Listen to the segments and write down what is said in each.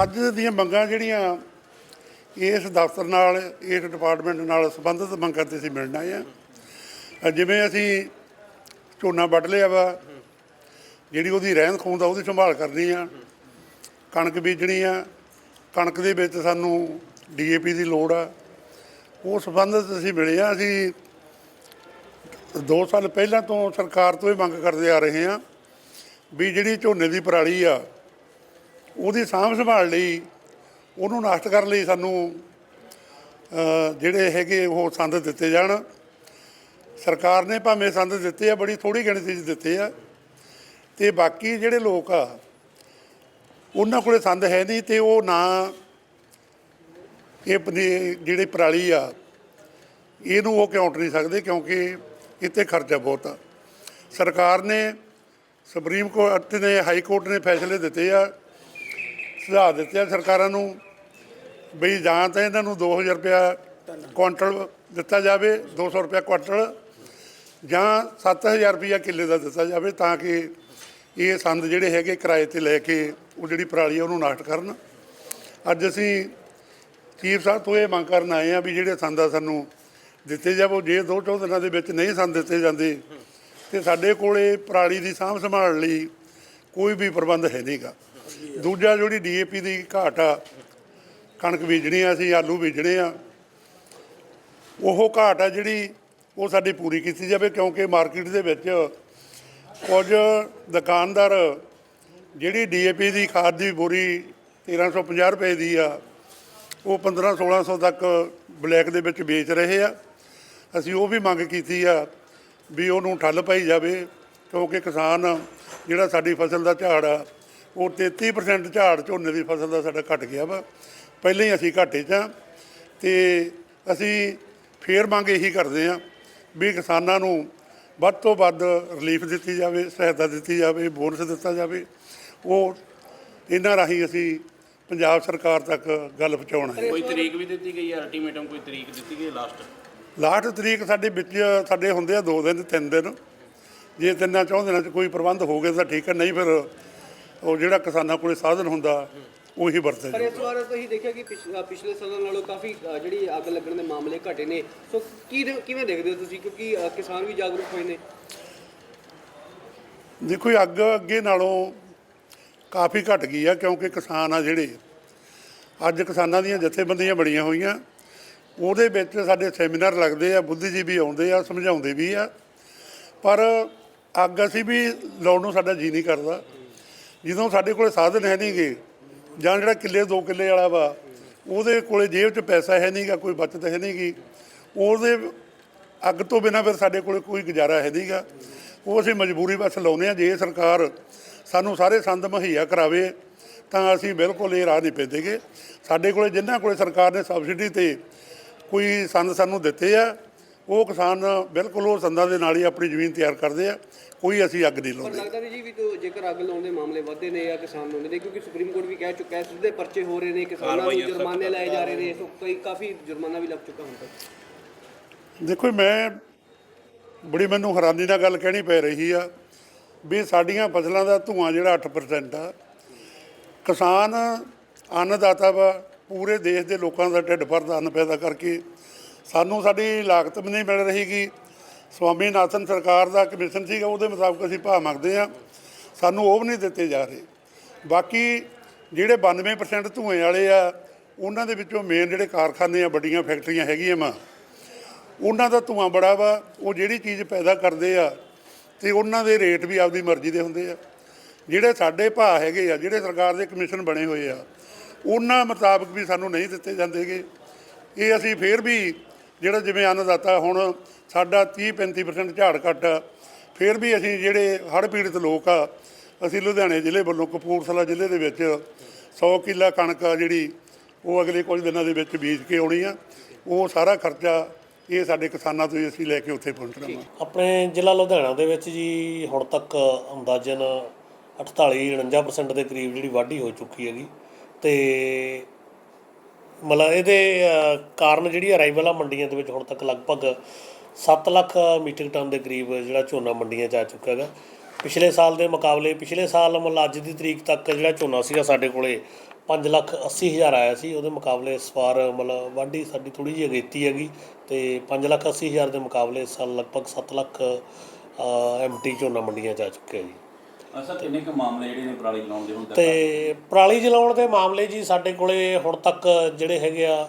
ਅੱਜ ਦੀਆਂ ਮੰਗਾਂ ਜਿਹੜੀਆਂ ਇਸ ਦਫ਼ਤਰ ਨਾਲ, ਇਸ ਡਿਪਾਰਟਮੈਂਟ ਨਾਲ ਸੰਬੰਧਿਤ ਮੰਗਾਂ ਤੇ ਅਸੀਂ ਮਿਲਣਾ ਆ ਜਿਵੇਂ ਅਸੀਂ ਝੋਨਾ ਵੱਢ ਲਿਆ ਵਾ, ਜਿਹੜੀ ਉਹਦੀ ਰਹਿੰਦ ਖੂੰਦ ਆ, ਉਹਦੀ ਸੰਭਾਲ ਕਰਨੀ ਆ। ਕਣਕ ਬੀਜਣੀ ਆ, ਕਣਕ ਦੇ ਵਿੱਚ ਸਾਨੂੰ ਡੀਏਪੀ ਦੀ ਲੋੜ ਆ। ਉਹ ਸੰਬੰਧਿਤ ਅਸੀਂ ਮਿਲੇ ਆ ਅਸੀਂ 2 ਸਾਲ ਪਹਿਲਾਂ ਤੋਂ ਸਰਕਾਰ ਤੋਂ ਇਹ ਮੰਗ ਕਰਦੇ ਆ ਰਹੇ ਹਾਂ ਵੀ ਜਿਹੜੀ ਝੋਨੇ ਦੀ ਪਰਾਲੀ ਆ ਉਹਦੀ ਸਾਂਭ ਸੰਭਾਲ ਲਈ, ਉਹਨੂੰ ਨਸ਼ਟ ਕਰਨ ਲਈ ਸਾਨੂੰ ਜਿਹੜੇ ਹੈਗੇ ਉਹ ਸੰਦ ਦਿੱਤੇ ਜਾਣ। ਸਰਕਾਰ ਨੇ ਭਾਵੇਂ ਸੰਦ ਦਿੱਤੇ ਆ, ਬੜੀ ਥੋੜੀ ਗਿਣਤੀ 'ਚ ਦਿੱਤੇ ਆ। ਤੇ ਬਾਕੀ ਜਿਹੜੇ ਲੋਕ ਆ, ਉਹਨਾਂ ਕੋਲੇ ਸੰਦ ਹੈ ਨਹੀਂ ਤੇ ਉਹ ਨਾ ਇਹ ਪਨੀ- ਜਿਹੜੀ ਪਰਾਲੀ ਆ, ਇਹਨੂੰ ਉਹ ਕਾਊਂਟ ਨਹੀਂ ਸਕਦੇ ਕਿਉਂਕਿ ਇੱਥੇ ਖਰਚਾ ਬਹੁਤ ਆ। ਸਰਕਾਰ ਨੇ ਸੁਪਰੀਮ ਕੋਰਟ ਨੇ, ਹਾਈ ਕੋਰਟ ਨੇ ਫੈਸਲੇ ਦਿੱਤੇ ਆ ਸੁਝਾਅ ਦਿੱਤੇ ਆ ਸਰਕਾਰਾਂ ਨੂੰ ਬਈ ਜਾਂ ਤਾਂ ਇਹਨਾਂ ਨੂੰ 2000 ਰੁਪਇਆ ਕੁਆਂਟਲ ਦਿੱਤਾ ਜਾਵੇ 200 ਰੁਪਇਆ ਕੁਆਂਟਲ, ਜਾਂ 7000 ਰੁਪਇਆ ਕਿੱਲੇ ਦਾ ਦਿੱਤਾ ਜਾਵੇ ਤਾਂ ਕਿ ਇਹ ਸੰਦ ਜਿਹੜੇ ਹੈਗੇ ਕਿਰਾਏ ਤੇ ਲੈ ਕੇ ਉਹ ਜਿਹੜੀ ਪਰਾਲੀ ਆ ਉਹਨੂੰ ਨਾਸ਼ਟ ਕਰਨ। ਅੱਜ ਅਸੀਂ ਚੀਫ ਸਾਹਿਬ ਤੋਂ ਇਹ ਮੰਗ ਕਰਨ ਆਏ ਆ ਵੀ ਜਿਹੜੇ ਸੰਦ ਆ ਸਾਨੂੰ ਦਿੱਤੇ ਜਾਵੋ ਜੇ ਦੋ ਚੌਂ ਦਿਨਾਂ ਦੇ ਵਿੱਚ ਨਹੀਂ ਸੰਦ ਦਿੱਤੇ ਜਾਂਦੇ, ਤੇ ਸਾਡੇ ਕੋਲੇ ਪਰਾਲੀ ਦੀ ਸਾਂਭ ਸੰਭਾਲ ਲਈ ਕੋਈ ਵੀ ਪ੍ਰਬੰਧ ਹੈ ਨਹੀਂਗਾ ਦੂਜਾ ਜਿਹੜੀ ਡੀਏਪੀ ਦੀ ਘਾਟ ਆ, ਕਣਕ ਬੀਜਣੀ ਆ, ਅਸੀਂ ਆਲੂ ਬੀਜਣੇ ਆ, ਉਹ ਘਾਟ ਆ ਜਿਹੜੀ ਉਹ ਸਾਡੀ ਪੂਰੀ ਕੀਤੀ ਜਾਵੇ ਕਿਉਂਕਿ ਮਾਰਕੀਟ ਦੇ ਵਿੱਚ ਕੁਝ ਦੁਕਾਨਦਾਰ ਜਿਹੜੀ ਡੀਏਪੀ ਦੀ ਖਾਦ ਦੀ ਬੋਰੀ 1350 ਰੁਪਏ ਦੀ ਆ, ਉਹ 15 1600 ਤੱਕ ਬਲੈਕ ਦੇ ਵਿੱਚ ਵੇਚ ਰਹੇ ਆ। ਅਸੀਂ ਉਹ ਵੀ ਮੰਗ ਕੀਤੀ ਆ ਵੀ ਉਹਨੂੰ ਠੱਲ ਪਾਈ ਜਾਵੇ ਕਿਉਂਕਿ ਕਿਸਾਨ ਜਿਹੜਾ ਸਾਡੀ ਫਸਲ ਦਾ ਝਾੜ ਆ ਉਹ 33% ਝਾੜ ਝੋਨੇ ਦੀ ਫਸਲ ਦਾ ਸਾਡਾ ਘਟ ਗਿਆ ਵਾ। ਪਹਿਲਾਂ ਹੀ ਅਸੀਂ ਘਾਟੇ 'ਚ ਆ ਤੇ ਅਸੀਂ ਫੇਰ ਮੰਗ ਇਹੀ ਕਰਦੇ ਆ ਵੀ ਕਿਸਾਨਾਂ ਨੂੰ ਵੱਧ ਤੋਂ ਵੱਧ ਰਿਲੀਫ ਦਿੱਤੀ ਜਾਵੇ ਸਹਾਇਤਾ ਦਿੱਤੀ ਜਾਵੇ ਬੋਨਸ ਦਿੱਤਾ ਜਾਵੇ। ਉਹ ਇਹਨਾਂ ਰਾਹੀਂ ਅਸੀਂ ਪੰਜਾਬ ਸਰਕਾਰ ਤੱਕ ਗੱਲ ਪਹੁੰਚਾਉਣਾ ਹੈ। ਕੋਈ ਤਰੀਕ ਵੀ ਦਿੱਤੀ ਗਈ ਹੈ ਅਲਟੀਮੇਟਮ ਕੋਈ ਤਰੀਕ ਦਿੱਤੀ ਗਈ ਲਾਸਟ ਲਾਸਟ ਤਰੀਕ ਸਾਡੇ ਵਿੱਚ ਸਾਡੇ ਹੁੰਦੇ ਆ ਦੋ ਦਿਨ ਤਿੰਨ ਦਿਨ। ਜੇ ਤਿੰਨਾਂ ਚੌਂ ਦਿਨਾਂ 'ਚ ਕੋਈ ਪ੍ਰਬੰਧ ਹੋ ਗਿਆ ਤਾਂ ਠੀਕ ਹੈ ਨਹੀਂ ਫਿਰ ਉਹ ਜਿਹੜਾ ਕਿਸਾਨਾਂ ਕੋਲੇ ਸਾਧਨ ਹੁੰਦਾ ਉਹੀ ਵਰਤੇ ਪਰ ਇਸ ਵਾਰ ਤੁਸੀਂ ਦੇਖਿਆ ਕਿ ਪਿਛ- ਪਿਛਲੇ ਸਾਲਾਂ ਨਾਲੋਂ ਕਾਫੀ ਅ, ਜਿਹੜੀ ਅੱਗ ਲੱਗਣ ਦੇ ਮਾਮਲੇ ਘਟੇ ਨੇ। ਸੋ ਕੀ ਦੇ- ਕਿਵੇਂ ਦੇਖਦੇ ਹੋ ਤੁਸੀਂ? ਕਿਉਂਕਿ ਅ, ਕਿਸਾਨ ਵੀ ਜਾਗਰੂਕ ਹੋਏ ਨੇ। ਦੇਖੋ ਇਹ ਅੱਗ ਅੱਗੇ ਨਾਲੋਂ ਕਾਫੀ ਘਟ ਗਈ ਆ ਕਿਉਂਕਿ ਕਿਸਾਨ ਆ ਜਿਹੜੇ ਅੱਜ ਕਿਸਾਨਾਂ ਦੀਆਂ ਜਥੇਬੰਦੀਆਂ ਬਣੀਆਂ ਹੋਈਆਂ। ਉਹਦੇ ਵਿੱਚ ਸਾਡੇ ਸੈਮੀਨਾਰ ਲੱਗਦੇ ਆ ਬੁੱਧੀਜੀਵੀ ਆਉਂਦੇ ਆ ਸਮਝਾਉਂਦੇ ਵੀ ਆ। ਪਰ ਅੱਗ ਅਸੀਂ ਵੀ ਲਾਉਣ ਨੂੰ ਸਾਡਾ ਜੀ ਨਹੀਂ ਕਰਦਾ। ਜਦੋਂ ਸਾਡੇ ਕੋਲੇ ਸਾਧਨ ਹੈ ਨਹੀਂਗੇ, ਜਾਂ ਜਿਹੜਾ ਕਿੱਲੇ, ਦੋ ਕਿੱਲੇ ਵਾਲਾ ਵਾ, ਉਹਦੇ ਕੋਲੇ ਜੇਬ 'ਚ ਪੈਸਾ ਹੈ ਨਹੀਂਗਾ, ਕੋਈ ਬਚਤ ਹੈ ਨਹੀਂਗੀ, ਉਹਦੇ ਅੱਗ ਤੋਂ ਬਿਨਾਂ ਫਿਰ ਸਾਡੇ ਕੋਲੇ ਕੋਈ ਗੁਜ਼ਾਰਾ ਹੈ ਨਹੀਂਗਾ। ਉਹ ਅਸੀਂ ਮਜਬੂਰੀ ਬਸ ਲਾਉਂਦੇ ਆ ਜੇ ਸਰਕਾਰ ਸਾਨੂੰ ਸਾਰੇ ਸੰਦ ਮੁਹੱਈਆ ਕਰਾਵੇ, ਤਾਂ ਅਸੀਂ ਬਿਲਕੁਲ ਇਹ ਰਾਹ ਨਹੀਂ ਪੈਂਦੇਗੇ। ਸਾਡੇ ਕੋਲੇ ਜਿਨ੍ਹਾਂ ਕੋਲੇ ਸਰਕਾਰ ਨੇ ਸਬਸਿਡੀ ਤੇ ਕੋਈ ਸੰਦ ਸਾਨੂੰ ਦਿੱਤੇ ਆ ਉਹ ਕਿਸਾਨ ਬਿਲਕੁਲ ਉਹ ਸੰਦਾਂ ਦੇ ਨਾਲ ਹੀ ਆਪਣੀ ਜ਼ਮੀਨ ਤਿਆਰ ਕਰਦੇ ਆ ਕੋਈ ਅਸੀਂ ਅੱਗ ਨਹੀਂ ਪਰ ਲਾਉਂਦੇ। ਲੱਗਦਾ ਨਹੀਂ ਜੀ ਵੀ ਜੇਕਰ ਅੱਗ ਲਾਉਣ ਦੇ ਮਾਮਲੇ ਵਧਦੇ ਨੇ ਜਾਂ ਕਿਸਾਨ ਲਾਉਂਦੇ ਨੇ ਕਿਉਂਕਿ ਸੁਪਰੀਮ ਕੋਰਟ ਵੀ ਕਹਿ ਚੁੱਕਾ ਹੈ ਸਿੱਧੇ ਪਰਚੇ ਹੋ ਰਹੇ ਨੇ ਕਿਸਾਨਾਂ ਨੂੰ ਜੁਰਮਾਨੇ ਲਾਏ ਜਾ ਰਹੇ ਨੇ ਸੋ ਕਈ ਕਾਫੀ ਜੁਰਮਾਨਾ ਵੀ ਲੱਗ ਚੁੱਕਾ ਹੁਣ ਤੱਕ। ਦੇਖੋ ਮੈਂ ਬੜੀ ਮੈਨੂੰ ਹੈਰਾਨੀ ਨਾਲ ਗੱਲ ਕਹਿਣੀ ਪੈ ਰਹੀ ਆ ਵੀ ਸਾਡੀਆਂ ਫਸਲਾਂ ਦਾ ਧੂਆਂ ਜਿਹੜਾ 8% ਆ ਕਿਸਾਨ ਅੰਨਦਾਤਾ ਵਾ ਪੂਰੇ ਦੇਸ਼ ਦੇ ਲੋਕਾਂ ਦਾ ਢਿੱਡ ਭਰਦਾ ਅੰਨ ਪੈਦਾ ਕਰਕੇ ਸਾਨੂੰ ਸਾਡੀ ਲਾਗਤ ਵੀ ਨਹੀਂ ਮਿਲ ਰਹੀਗੀ ਸਵਾਮੀਨਾਥਨ ਸਰਕਾਰ ਦਾ ਕਮਿਸ਼ਨ ਸੀਗਾ, ਉਹਦੇ ਮੁਤਾਬਕ ਅਸੀਂ ਭਾਅ ਮੰਗਦੇ ਆ ਸਾਨੂੰ ਉਹ ਵੀ ਨਹੀਂ ਦਿੱਤੇ ਜਾ ਰਹੇ। ਬਾਕੀ ਜਿਹੜੇ 92% ਧੂਏ ਵਾਲੇ ਆ, ਉਹਨਾਂ ਦੇ ਵਿੱਚੋਂ ਮੇਨ ਜਿਹੜੇ ਕਾਰਖਾਨੇ ਆ, ਵੱਡੀਆਂ ਫੈਕਟਰੀਆਂ ਹੈਗੀਆਂ ਵਾ, ਉਹਨਾਂ ਦਾ ਧੂਆਂ ਬੜਾ ਵਾ। ਉਹ ਜਿਹੜੀ ਚੀਜ਼ ਪੈਦਾ ਕਰਦੇ ਆ, ਤੇ ਉਹਨਾਂ ਦੇ ਰੇਟ ਵੀ ਆਪਦੀ ਮਰਜ਼ੀ ਦੇ ਹੁੰਦੇ ਆ। ਜਿਹੜੇ ਸਾਡੇ ਭਾਅ ਹੈਗੇ ਆ, ਜਿਹੜੇ ਸਰਕਾਰ ਦੇ ਕਮਿਸ਼ਨ ਬਣੇ ਹੋਏ ਆ, ਉਹਨਾਂ ਮੁਤਾਬਕ ਵੀ ਸਾਨੂੰ ਨਹੀਂ ਦਿੱਤੇ ਜਾਂਦੇਗੇ ਇਹ ਅਸੀਂ ਫੇਰ ਵੀ ਜਿਹੜਾ ਜਿਵੇਂ ਅੰਨਦਾਤਾ ਹੁਣ ਸਾਡਾ 30 35% ਝਾੜ ਘੱਟ ਆ ਫੇਰ ਵੀ ਅਸੀਂ ਜਿਹੜੇ ਹੜ੍ਹ ਪੀੜਤ ਲੋਕ ਆ, ਅਸੀਂ ਲੁਧਿਆਣੇ ਜ਼ਿਲ੍ਹੇ ਵੱਲੋਂ ਕਪੂਰਥਲਾ ਜ਼ਿਲ੍ਹੇ ਦੇ ਵਿੱਚ 100 ਕਿੱਲਾ ਕਣਕ ਆ ਜਿਹੜੀ, ਉਹ ਅਗਲੇ ਕੁਝ ਦਿਨਾਂ ਦੇ ਵਿੱਚ ਬੀਜ ਕੇ ਆਉਣੀ ਆ। ਉਹ ਸਾਰਾ ਖਰਚਾ ਇਹ ਸਾਡੇ ਕਿਸਾਨਾਂ ਤੋਂ ਹੀ ਅਸੀਂ ਲੈ ਕੇ ਉੱਥੇ ਪਹੁੰਚਣਾ ਆਪਣੇ ਜ਼ਿਲ੍ਹਾ ਲੁਧਿਆਣਾ ਦੇ ਵਿੱਚ ਜੀ ਹੁਣ ਤੱਕ ਅੰਦਾਜ਼ਨ 48-49% ਦੇ ਕਰੀਬ ਜਿਹੜੀ ਵਾਢੀ ਹੋ ਚੁੱਕੀ ਹੈਗੀ। ਤੇ ਮਤਲਬ ਇਹਦੇ ਕਾਰਨ ਜਿਹੜੀ ਅਰਾਈਵਲ ਆ ਮੰਡੀਆਂ ਦੇ ਵਿੱਚ ਹੁਣ ਤੱਕ ਲਗਭਗ 7 ਲੱਖ ਮੀਟ੍ਰਿਕ ਟਨ ਦੇ ਕਰੀਬ ਜਿਹੜਾ ਝੋਨਾ ਮੰਡੀਆਂ 'ਚ ਆ ਚੁੱਕਾ ਹੈਗਾ। ਪਿਛਲੇ ਸਾਲ ਦੇ ਮੁਕਾਬਲੇ, ਪਿਛਲੇ ਸਾਲ ਮਤਲਬ ਅੱਜ ਦੀ ਤਰੀਕ ਤੱਕ ਜਿਹੜਾ ਝੋਨਾ ਸੀਗਾ ਸਾਡੇ ਕੋਲੇ 5 ਲੱਖ 80 ਹਜ਼ਾਰ ਆਇਆ ਸੀ। ਉਹਦੇ ਮੁਕਾਬਲੇ ਇਸ ਵਾਰ ਮਤਲਬ ਵਾਢੀ ਸਾਡੀ ਥੋੜੀ ਜਿਹੀ ਅਗੇਤੀ ਹੈਗੀ ਤੇ 5 ਲੱਖ 80 ਹਜ਼ਾਰ ਦੇ ਮੁਕਾਬਲੇ ਇਸ ਸਾਲ ਲਗਭਗ 7 ਲੱਖ ਐਮਟੀ ਝੋਨਾ ਮੰਡੀਆਂ ਜਾ ਚੁੱਕਿਆ ਜੀ। ਅਸਰ ਕਿੰਨੇ ਕੁ ਮਾਮਲੇ ਜਿਹੜੇ ਨੇ ਪਰਾਲੀ ਲਾਉਣ ਦੇ ਹੁਣ ਤੱਕ? ਤੇ ਪਰਾਲੀ ਜਲਾਉਣ ਦੇ ਮਾਮਲੇ ਜੀ ਸਾਡੇ ਕੋਲੇ ਹੁਣ ਤੱਕ ਜਿਹੜੇ ਹੈਗੇ ਆ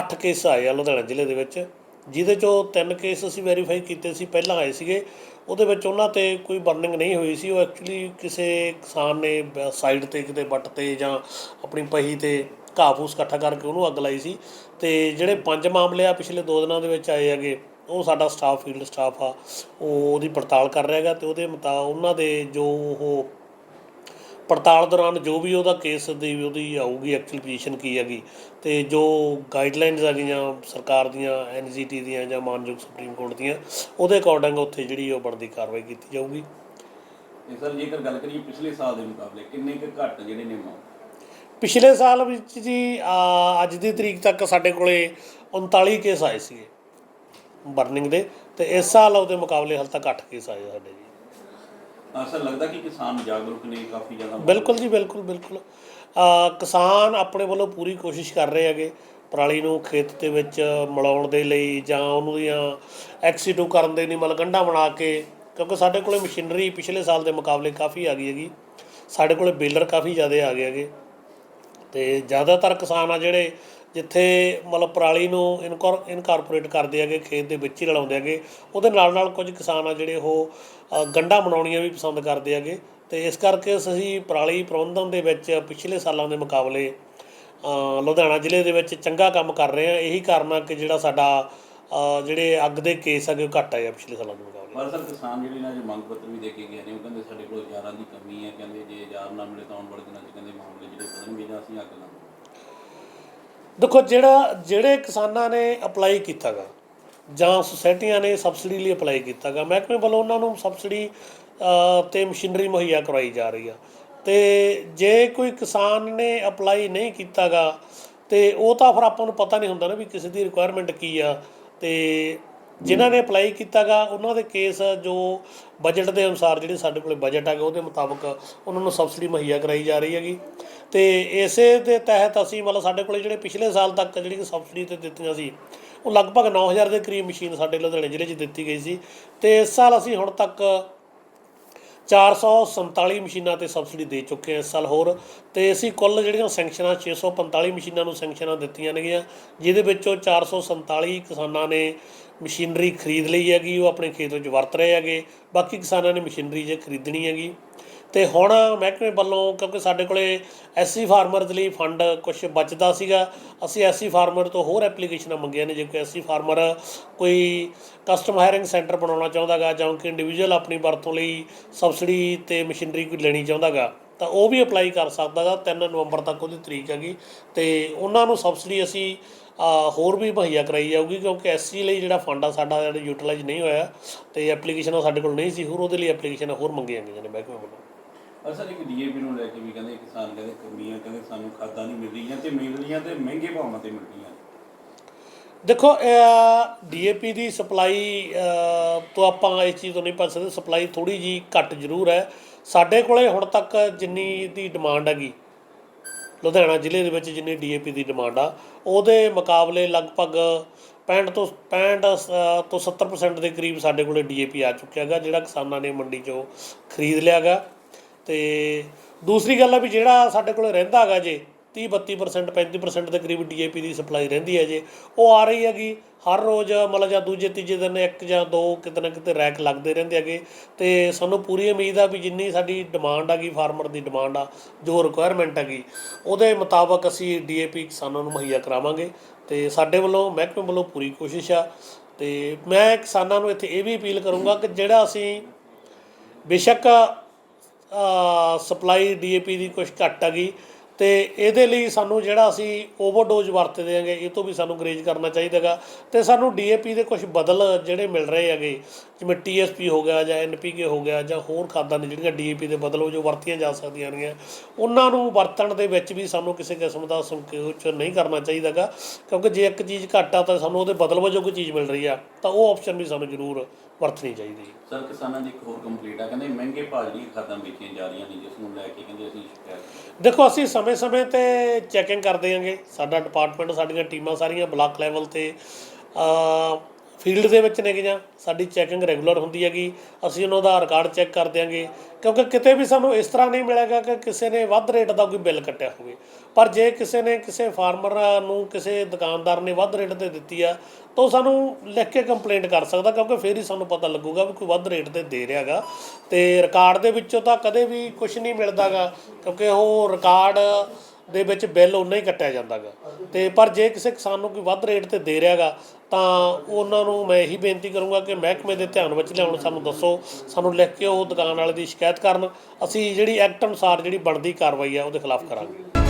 8 ਕੇਸ ਆਏ ਆ ਲੁਧਿਆਣਾ ਜ਼ਿਲ੍ਹੇ ਦੇ ਵਿੱਚ, ਜਿਹਦੇ ਚੋਂ ਤਿੰਨ ਕੇਸ ਅਸੀਂ ਵੈਰੀਫਾਈ ਕੀਤੇ ਸੀ, ਪਹਿਲਾਂ ਆਏ ਸੀਗੇ। ਉਹਦੇ ਵਿੱਚ ਉਹਨਾਂ ਤੇ ਕੋਈ ਬਰਨਿੰਗ ਨਹੀਂ ਹੋਈ ਸੀ, ਉਹ ਐਕਚੁਅਲੀ ਕਿਸੇ ਕਿਸਾਨ ਨੇ ਸਾਈਡ ਤੇ ਕਿਤੇ ਵੱਟ ਤੇ ਜਾਂ ਆਪਣੀ ਪਹੀ ਤੇ ਘਾਹ ਫੂਸ ਇਕੱਠਾ ਕਰਕੇ ਉਹਨੂੰ ਅੱਗ ਲਾਈ ਸੀ। ਤੇ ਜਿਹੜੇ ਪੰਜ ਮਾਮਲੇ ਆ ਪਿਛਲੇ 2 ਦਿਨਾਂ ਦੇ ਵਿੱਚ ਆਏ ਹੈਗੇ ਉਹ ਸਾਡਾ ਸਟਾਫ ਫੀਲਡ ਸਟਾਫ ਆ ਉਹ ਉਹਦੀ ਪੜਤਾਲ ਕਰ ਰਿਹਾ ਹੈਗਾ ਤੇ ਉਹਦੇ ਮੁਤਾ ਉਹਨਾਂ ਦੇ ਜੋ ਉਹ ਪੜਤਾਲ ਦੌਰਾਨ ਜੋ ਵੀ ਉਹਦਾ ਕੇਸ ਦੀ ਉਹਦੀ ਆਊਗੀ ਐਕਚੁਅਲ ਪੋਜੀਸ਼ਨ ਕੀ ਹੈਗੀ ਤੇ ਜੋ ਗਾਈਡਲਾਈਨਸ ਹੈਗੀਆਂ ਸਰਕਾਰ ਦੀਆਂ ਐਨਜੀਟੀ ਦੀਆਂ ਜਾਂ ਮਾਨਯੋਗ ਸੁਪਰੀਮ ਕੋਰਟ ਦੀਆਂ ਉਹਦੇ ਅਕੋਰਡਿੰਗ ਉੱਥੇ ਜਿਹੜੀ ਉਹ ਬਣਦੀ ਕਾਰਵਾਈ ਕੀਤੀ ਜਾਊਗੀ। ਤੇ ਸਰ ਜੇਕਰ ਗੱਲ ਕਰੀਏ ਪਿਛਲੇ ਸਾਲ ਦੇ ਮੁਕਾਬਲੇ ਕਿੰਨੇ ਕੁ ਘੱਟ ਜਿਹੜੇ ਨੇ ਮਾਮਲੇ ਪਿਛਲੇ ਸਾਲ ਵਿੱਚ ਜੀ ਅੱਜ ਦੀ ਤਰੀਕ ਤੱਕ ਸਾਡੇ ਕੋਲੇ 39 ਕੇਸ ਆਏ ਸੀਗੇ। ਬਰਨਿੰਗ ਦੇ ਤੇ ਇਸ ਸਾਲ ਉਹਦੇ ਮੁਕਾਬਲੇ ਹਾਲ ਤੱਕ 8 ਕੇਸ ਆਏ ਸਾਡੇ ਜੀ। ਅਸਰ ਲੱਗਦਾ ਕਿ ਕਿਸਾਨ ਜਾਗਰੂਕ ਨੇ ਕਾਫੀ ਜ਼ਿਆਦਾ ਬਿਲਕੁਲ ਜੀ ਬਿਲਕੁਲ ਬਿਲਕੁਲ। ਕਿਸਾਨ ਆਪਣੇ ਵੱਲੋਂ ਪੂਰੀ ਕੋਸ਼ਿਸ਼ ਕਰ ਰਹੇ ਹੈਗੇ। ਪਰਾਲੀ ਨੂੰ ਖੇਤ ਦੇ ਵਿੱਚ ਮਿਲਾਉਣ ਦੇ ਲਈ ਜਾਂ ਉਹਨੂੰ ਦੀਆਂ ਐਕਸੀਟੂ ਕਰਨ ਦੇ ਲਈ ਮਤਲਬ ਗੰਢਾਂ ਬਣਾ ਕੇ ਕਿਉਂਕਿ ਸਾਡੇ ਕੋਲੇ ਮਸ਼ੀਨਰੀ ਪਿਛਲੇ ਸਾਲ ਦੇ ਮੁਕਾਬਲੇ ਕਾਫੀ ਆ ਗਈ ਹੈਗੀ। ਸਾਡੇ ਕੋਲੇ ਬੇਲਰ ਕਾਫੀ ਜ਼ਿਆਦਾ ਆ ਗਏ ਹੈਗੇ। ਤੇ ਜ਼ਿਆਦਾਤਰ ਕਿਸਾਨ ਆ ਜਿਹੜੇ ਜਿੱਥੇ ਮਤਲਬ ਪਰਾਲੀ ਨੂੰ ਇਨਕੋਰ, ਇਨਕਾਰਪੋਰੇਟ ਕਰਦੇ ਹੈਗੇ, ਖੇਤ ਦੇ ਵਿੱਚ ਹੀ ਰਲਾਉਂਦੇ ਹੈਗੇ। ਉਹਦੇ ਨਾਲ ਨਾਲ ਕੁਝ ਕਿਸਾਨ ਆ ਜਿਹੜੇ ਉਹ ਗੰਢਾਂ ਬਣਾਉਣੀਆਂ ਵੀ ਪਸੰਦ ਕਰਦੇ ਹੈਗੇ। ਤੇ ਇਸ ਕਰਕੇ ਅਸੀਂ ਪਰਾਲੀ ਪ੍ਰਬੰਧਨ ਦੇ ਵਿੱਚ ਪਿਛਲੇ ਸਾਲਾਂ ਦੇ ਮੁਕਾਬਲੇ ਲੁਧਿਆਣਾ ਜ਼ਿਲ੍ਹੇ ਦੇ ਵਿੱਚ ਚੰਗਾ ਕੰਮ ਕਰ ਰਹੇ ਆ ਇਹੀ ਕਾਰਨ ਆ ਕਿ ਜਿਹੜਾ ਸਾਡਾ ਜਿਹੜੇ ਅੱਗ ਦੇ ਕੇਸ ਹੈਗੇ, ਉਹ ਘੱਟ ਆਏ ਆ ਪਿਛਲੇ ਸਾਲਾਂ ਦੇ ਮੁਕਾਬਲੇ। ਪਰ ਸਰ ਕਿਸਾਨ ਜਿਹੜੇ ਨੇ, ਅੱਜ ਮੰਗ ਪੱਤਰ ਵੀ ਦੇ ਕੇ ਗਏ ਨੇ। ਉਹ ਕਹਿੰਦੇ ਸਾਡੇ ਕੋਲ ਹਜ਼ਾਰਾਂ ਦੀ ਕਮੀ ਹੈ। ਕਹਿੰਦੇ ਜੇ ਹਜ਼ਾਰ ਨਾ ਮਿਲੇ ਤਾਂ ਆਉਣ ਵਾਲੇ ਦਿਨਾਂ 'ਚ ਕਹਿੰਦੇ ਮਾਮਲੇ ਜਿਹੜੇ ਵਧਣਗੇ ਜਾਂ ਅਸੀਂ ਅੱਗ ਲਾਵਾਂਗੇ। ਦੇਖੋ ਜਿਹੜਾ, ਜਿਹੜੇ ਕਿਸਾਨਾਂ ਨੇ ਅਪਲਾਈ ਕੀਤਾਗਾ ਜਾਂ ਸੁਸਾਇਟੀਆਂ ਨੇ ਸਬਸਿਡੀ ਲਈ ਅਪਲਾਈ ਕੀਤਾਗਾ, ਮਹਿਕਮੇ ਵੱਲੋਂ ਉਹਨਾਂ ਨੂੰ ਸਬਸਿਡੀ ਤੇ ਮਸ਼ੀਨਰੀ ਮੁਹੱਈਆ ਕਰਵਾਈ ਜਾ ਰਹੀ ਆ। ਤੇ ਜੇ ਕੋਈ ਕਿਸਾਨ ਨੇ ਅਪਲਾਈ ਨਹੀਂ ਕੀਤਾਗਾ, ਤੇ ਉਹ ਤਾਂ ਫਿਰ ਆਪਾਂ ਨੂੰ ਪਤਾ ਨਹੀਂ ਹੁੰਦਾ ਨਾ ਵੀ ਕਿਸੇ ਦੀ ਰਿਕੁਆਇਰਮੈਂਟ ਕੀ ਆ, ਤੇ ਜਿਨ੍ਹਾਂ ਨੇ ਅਪਲਾਈ ਕੀਤਾਗਾ, ਉਹਨਾਂ ਦੇ ਕੇਸ ਜੋ ਬਜਟ ਦੇ ਅਨੁਸਾਰ ਜਿਹੜੇ ਸਾਡੇ ਕੋਲੇ ਬਜਟ ਹੈਗਾ, ਉਹਦੇ ਮੁਤਾਬਕ ਉਹਨਾਂ ਨੂੰ ਸਬਸਿਡੀ ਮੁਹੱਈਆ ਕਰਾਈ ਜਾ ਰਹੀ ਹੈਗੀ। ਤੇ ਇਸੇ ਦੇ ਤਹਿਤ ਅਸੀਂ ਮਤਲਬ ਸਾਡੇ ਕੋਲੇ ਜਿਹੜੇ ਪਿਛਲੇ ਸਾਲ ਤੱਕ ਜਿਹੜੀ ਕਿ ਸਬਸਿਡੀ ਤੇ ਦਿੱਤੀਆਂ ਸੀ, ਉਹ ਲਗਭਗ 9000 ਦੇ ਕਰੀਬ ਮਸ਼ੀਨ ਸਾਡੇ ਲੁਧਿਆਣੇ ਜ਼ਿਲ੍ਹੇ 'ਚ ਦਿੱਤੀ ਗਈ ਸੀ। ਤੇ ਇਸ ਸਾਲ ਅਸੀਂ ਹੁਣ ਤੱਕ 447 ਮਸ਼ੀਨਾਂ ਤੇ ਸਬਸਿਡੀ ਦੇ ਚੁੱਕੇ ਹਾਂ ਇਸ ਸਾਲ ਹੋਰ। ਤੇ ਅਸੀਂ ਕੁੱਲ ਜਿਹੜੀਆਂ ਸੈਂਕਸ਼ਨਾਂ 645 ਮਸ਼ੀਨਾਂ ਨੂੰ ਸੈਂਕਸ਼ਨਾਂ ਦਿੱਤੀਆਂ ਨੇਗੀਆਂ, ਜਿਹਦੇ ਵਿੱਚੋਂ 447 ਕਿਸਾਨਾਂ ਨੇ ਮਸ਼ੀਨਰੀ ਖਰੀਦ ਲਈ ਹੈਗੀ, ਉਹ ਆਪਣੇ ਖੇਤ ਵਿੱਚ ਵਰਤ ਰਹੇ ਹੈਗੇ। ਬਾਕੀ ਕਿਸਾਨਾਂ ਨੇ ਮਸ਼ੀਨਰੀ ਜੇ ਖਰੀਦਣੀ ਹੈਗੀ। ਤੇ ਹੁਣ ਮਹਿਕਮੇ ਵੱਲੋਂ, ਕਿਉਂਕਿ ਸਾਡੇ ਕੋਲੇ ਐਸਸੀ ਦੇ ਲਈ ਫੰਡ ਕੁਝ ਬਚਦਾ ਸੀਗਾ, ਅਸੀਂ ਐਸਸੀ ਫਾਰਮਰ ਤੋਂ ਹੋਰ ਐਪਲੀਕੇਸ਼ਨਾਂ ਮੰਗੀਆਂ ਨੇ, ਜੇ ਕੋਈ ਐਸਸੀ ਫਾਰਮਰ ਕੋਈ ਕਸਟਮ ਹਾਇਰਿੰਗ ਸੈਂਟਰ ਬਣਾਉਣਾ ਚਾਹੁੰਦਾਗਾ ਜਾਂ ਕਿ ਇੰਡੀਵਿਜੂਅਲ ਆਪਣੀ ਵਰਤੋਂ ਲਈ ਸਬਸਿਡੀ ਤੇ ਮਸ਼ੀਨਰੀ ਕੋਈ ਲੈਣੀ ਚਾਹੁੰਦਾਗਾ, ਤਾਂ ਉਹ ਵੀ ਅਪਲਾਈ ਕਰ ਸਕਦਾ ਗਾ 3 ਨਵੰਬਰ ਤੱਕ ਉਹਦੀ ਤਰੀਕ ਹੈਗੀ, ਤੇ ਉਹਨਾਂ ਨੂੰ ਸਬਸਿਡੀ ਅਸੀਂ ਹੋਰ ਵੀ ਮੁਹੱਈਆ ਕਰਾਈ ਜਾਊਗੀ, ਕਿਉਂਕਿ ਐਸਸੀ ਲਈ ਜਿਹੜਾ ਫੰਡ ਆ ਸਾਡਾ ਜਿਹੜਾ ਯੂਟਿਲਾਈਜ਼ ਨਹੀਂ ਹੋਇਆ, ਤੇ ਐਪਲੀਕੇਸ਼ਨਾਂ ਸਾਡੇ ਕੋਲ ਨਹੀਂ ਸੀ, ਹੋਰ ਉਹਦੇ ਲਈ ਐਪਲੀਕੇਸ਼ਨਾਂ ਹੋਰ ਮੰਗੀਆਂ ਗਈਆਂ ਨੇ ਮਹਿਕਮੇ ਵੱਲੋਂ। ਪਰ ਸਰ ਇੱਕ ਡੀਏਪੀ ਨੂੰ ਲੈ ਕੇ ਵੀ ਕਹਿੰਦੇ ਕਿਸਾਨ ਕਹਿੰਦੇ ਕਮੀਆਂ, ਕਹਿੰਦੇ ਸਾਨੂੰ ਖਾਦਾਂ ਨਹੀਂ ਮਿਲ ਰਹੀਆਂ ਤੇ ਮਿਲ ਰਹੀਆਂ ਤੇ ਮਹਿੰਗੇ ਭਾਵਾਂ ਤੇ ਮਿਲ ਰਹੀਆਂ ਦੇਖੋ ਡੀਏਪੀ ਦੀ ਸਪਲਾਈ ਤੋਂ ਆਪਾਂ ਇਸ ਚੀਜ਼ ਤੋਂ ਨਹੀਂ ਭੱਜ ਸਕਦੇ, ਸਪਲਾਈ ਥੋੜੀ ਜੀ ਘੱਟ ਜ਼ਰੂਰ ਹੈ। ਸਾਡੇ ਕੋਲੇ ਹੁਣ ਤੱਕ ਜਿੰਨੀ ਦੀ ਡਿਮਾਂਡ ਹੈਗੀ, ਲੁਧਿਆਣਾ ਜ਼ਿਲ੍ਹੇ ਦੇ ਵਿੱਚ ਜਿੰਨੀ ਡੀਏਪੀ ਦੀ ਡਿਮਾਂਡ ਆ, ਉਹਦੇ ਮੁਕਾਬਲੇ ਲਗਭਗ 65 ਤੋਂ 65 ਤੋਂ 70% ਦੇ ਕਰੀਬ ਸਾਡੇ ਕੋਲੇ ਡੀਏਪੀ ਆ ਚੁੱਕਿਆ ਹੈਗਾ, ਜਿਹੜਾ ਕਿਸਾਨਾਂ ਨੇ ਮੰਡੀ 'ਚੋਂ ਖਰੀਦ ਲਿਆਗਾ ਤੇ ਦੂਸਰੀ ਗੱਲ ਆ ਵੀ ਜਿਹੜਾ ਸਾਡੇ ਕੋਲ ਰਹਿੰਦਾ ਹੈਗਾ ਜੇ 30 32% 35% ਦੇ ਕਰੀਬ ਡੀਏਪੀ ਦੀ ਸਪਲਾਈ ਰਹਿੰਦੀ ਹੈ ਜੇ, ਉਹ ਆ ਰਹੀ ਹੈਗੀ ਹਰ ਰੋਜ਼ ਮਤਲਬ ਜਾਂ ਦੂਜੇ ਤੀਜੇ ਦਿਨ ਇੱਕ ਜਾਂ ਦੋ ਕਿਤੇ ਨਾ ਕਿਤੇ ਰੈਕ ਲੱਗਦੇ ਰਹਿੰਦੇ ਹੈਗੇ ਤੇ ਸਾਨੂੰ ਪੂਰੀ ਉਮੀਦ ਆ ਵੀ ਜਿੰਨੀ ਸਾਡੀ ਡਿਮਾਂਡ ਹੈਗੀ ਫਾਰਮਰ ਦੀ ਡਿਮਾਂਡ ਆ, ਜੋ ਰਿਕੁਆਇਰਮੈਂਟ ਹੈਗੀ, ਉਹਦੇ ਮੁਤਾਬਕ ਅਸੀਂ ਡੀਏਪੀ ਕਿਸਾਨਾਂ ਨੂੰ ਮੁਹੱਈਆ ਕਰਾਵਾਂਗੇ ਤੇ ਸਾਡੇ ਵੱਲੋਂ, ਮਹਿਕਮੇ ਵੱਲੋਂ ਪੂਰੀ ਕੋਸ਼ਿਸ਼ ਆ ਤੇ ਮੈਂ ਕਿਸਾਨਾਂ ਨੂੰ ਇੱਥੇ ਇਹ ਵੀ ਅਪੀਲ ਕਰੂੰਗਾ ਕਿ ਜਿਹੜਾ ਅਸੀਂ ਬੇਸ਼ੱਕ ਸਪਲਾਈ ਡੀਏਪੀ ਦੀ ਕੁਝ ਘੱਟ ਹੈਗੀ ਤੇ ਇਹਦੇ ਲਈ ਸਾਨੂੰ ਜਿਹੜਾ ਅਸੀਂ ਓਵਰਡੋਜ਼ ਵਰਤਦੇ ਹਾਂਗੇ, ਇਹ ਤੋਂ ਵੀ ਸਾਨੂੰ ਗਰੇਜ ਕਰਨਾ ਚਾਹੀਦਾਗਾ ਤੇ ਸਾਨੂੰ ਡੀਏਪੀ ਦੇ ਕੁਝ ਬਦਲ ਜਿਹੜੇ ਮਿਲ ਰਹੇ ਹੈਗੇ, ਜਿਵੇਂ ਟੀਐਸਪੀ ਹੋ ਗਿਆ ਜਾਂ ਐਨਪੀਕੇ ਹੋ ਗਿਆ ਜਾਂ ਹੋਰ ਖਾਦਾਂ ਨੇ ਜਿਹੜੀਆਂ ਡੀਏਪੀ ਦੇ ਬਦਲ ਉਹ ਜੋ ਵਰਤੀਆਂ ਜਾ ਸਕਦੀਆਂ ਨੇ, ਉਹਨਾਂ ਨੂੰ ਵਰਤਣ ਦੇ ਵਿੱਚ ਵੀ ਸਾਨੂੰ ਕਿਸੇ ਕਿਸਮ ਦਾ ਸੰਕੋਚ ਨਹੀਂ ਕਰਨਾ ਚਾਹੀਦਾਗਾ ਕਿਉਂਕਿ ਜੇ ਇੱਕ ਚੀਜ਼ ਘੱਟ ਆ, ਤਾਂ ਸਾਨੂੰ ਉਹਦੇ ਬਦਲ ਵਜੋਂ ਕੋਈ ਚੀਜ਼ ਮਿਲ ਰਹੀ ਆ, ਤਾਂ ਉਹ ਆਪਸ਼ਨ ਵੀ ਸਾਨੂੰ ਜ਼ਰੂਰ ਵਰਤਣੀ ਚਾਹੀਦੀ। ਹੈ ਸਰ ਕਿਸਾਨਾਂ ਦੀ ਇੱਕ ਹੋਰ ਕੰਪਲੀਟ ਆ ਕਹਿੰਦੇ ਮਹਿੰਗੇ ਭਾਅ ਜਿਹੜੀਆਂ ਖਾਦਾਂ ਵੇਚੀਆਂ ਜਾ ਰਹੀਆਂ ਨੇ ਜਿਸ ਨੂੰ ਲੈ ਕੇ ਕਹਿੰਦੇ ਅਸੀਂ ਸ਼ਿਕਾਇਤ ਦੇਖੋ ਅਸੀਂ ਸਮੇਂ-ਸਮੇਂ ਤੇ ਚੈਕਿੰਗ ਕਰਦੇ ਹਾਂਗੇ। ਸਾਡਾ ਡਿਪਾਰਟਮੈਂਟ ਸਾਡੀਆਂ ਟੀਮਾਂ ਸਾਰੀਆਂ ਬਲਾਕ ਲੈਵਲ ਤੇ ਫੀਲਡ ਦੇ ਵਿੱਚ ਨੇ ਗੀਆਂ ਸਾਡੀ ਚੈਕਿੰਗ ਰੈਗੂਲਰ ਹੁੰਦੀ ਹੈਗੀ। ਅਸੀਂ ਉਹਨਾਂ ਦਾ ਰਿਕਾਰਡ ਚੈੱਕ ਕਰ ਦਿਆਂਗੇ। ਕਿਉਂਕਿ ਕਿਤੇ ਵੀ ਸਾਨੂੰ ਇਸ ਤਰ੍ਹਾਂ ਨਹੀਂ ਮਿਲੇਗਾ ਕਿ ਕਿਸੇ ਨੇ ਵੱਧ ਰੇਟ ਦਾ ਕੋਈ ਬਿੱਲ ਕੱਟਿਆ ਹੋਵੇ। ਪਰ ਜੇ ਕਿਸੇ ਨੇ ਕਿਸੇ ਫਾਰਮਰ ਨੂੰ, ਕਿਸੇ ਦੁਕਾਨਦਾਰ ਨੇ ਵੱਧ ਰੇਟ ਤੇ ਦਿੱਤੀ ਆ, ਤਾਂ ਉਹ ਸਾਨੂੰ ਲਿਖ ਕੇ ਕੰਪਲੇਂਟ ਕਰ ਸਕਦਾ, ਕਿਉਂਕਿ ਫਿਰ ਹੀ ਸਾਨੂੰ ਪਤਾ ਲੱਗੂਗਾ ਵੀ ਕੋਈ ਵੱਧ ਰੇਟ ਤੇ ਦੇ ਰਿਹਾਗਾ ਤੇ ਰਿਕਾਰਡ ਦੇ ਵਿੱਚੋਂ ਤਾਂ ਕਦੇ ਵੀ ਕੁਝ ਨਹੀਂ ਮਿਲਦਾਗਾ ਕਿਉਂਕਿ ਉਹ ਰਿਕਾਰਡ ਦੇ ਵਿੱਚ ਬਿੱਲ ਉਨਾ ਹੀ ਕੱਟਿਆ ਜਾਂਦਾਗਾ। ਤੇ ਪਰ ਜੇ ਕਿਸੇ ਕਿਸਾਨ ਨੂੰ ਕੋਈ ਵੱਧ ਰੇਟ ਤੇ ਦੇ ਰਿਹਾਗਾ, ਤਾਂ ਉਹਨਾਂ ਨੂੰ ਮੈਂ ਇਹੀ ਬੇਨਤੀ ਕਰੂੰਗਾ ਕਿ ਮਹਿਕਮੇ ਦੇ ਧਿਆਨ ਵਿੱਚ ਲਿਆਉਣ, ਸਾਨੂੰ ਦੱਸੋ, ਸਾਨੂੰ ਲਿਖ ਕੇ ਉਹ ਦੁਕਾਨ ਵਾਲੇ ਦੀ ਸ਼ਿਕਾਇਤ ਕਰਨ। ਅਸੀਂ ਜਿਹੜੀ ਐਕਟ ਅਨੁਸਾਰ ਜਿਹੜੀ ਬਣਦੀ ਕਾਰਵਾਈ ਹੈ ਉਹਦੇ ਖਿਲਾਫ ਕਰਾਂਗੇ।